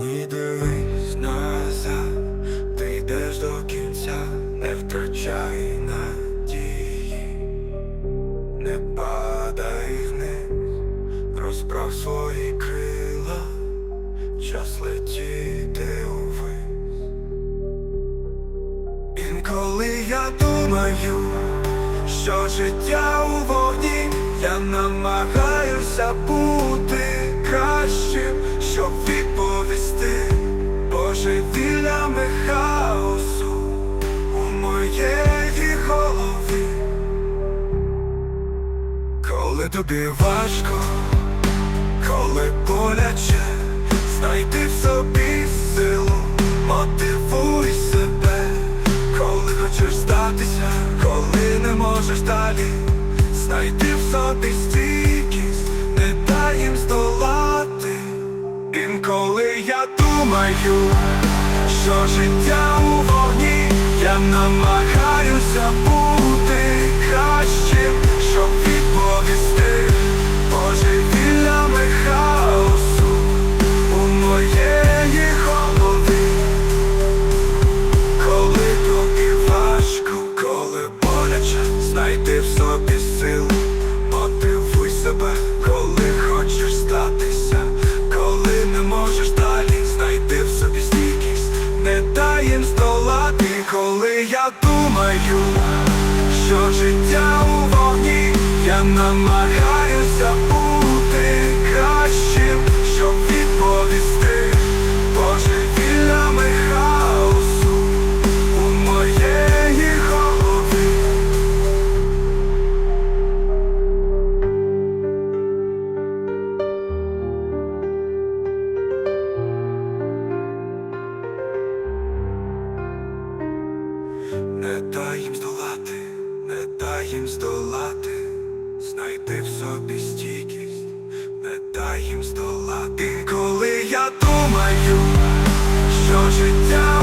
Ні, дивись назад, ти йдеш до кінця, не втрачай надії, не падай вниз, розправ свої крила, час летіти увесь. Інколи я думаю, що життя у вогні, я намагаюся бути Тобі важко, коли боляче, знайди в собі силу, мотивуй себе, коли хочеш здатися, коли не можеш далі, знайди в собі стійкість, не дай їм здолати. Інколи я думаю, що життя у вогні, я намагаюся я думаю, що життя у вогні, я намагаюся Не дай їм здолати, не дай їм здолати, знайди в собі стійкість, не дай їм здолати. Коли я думаю, що життя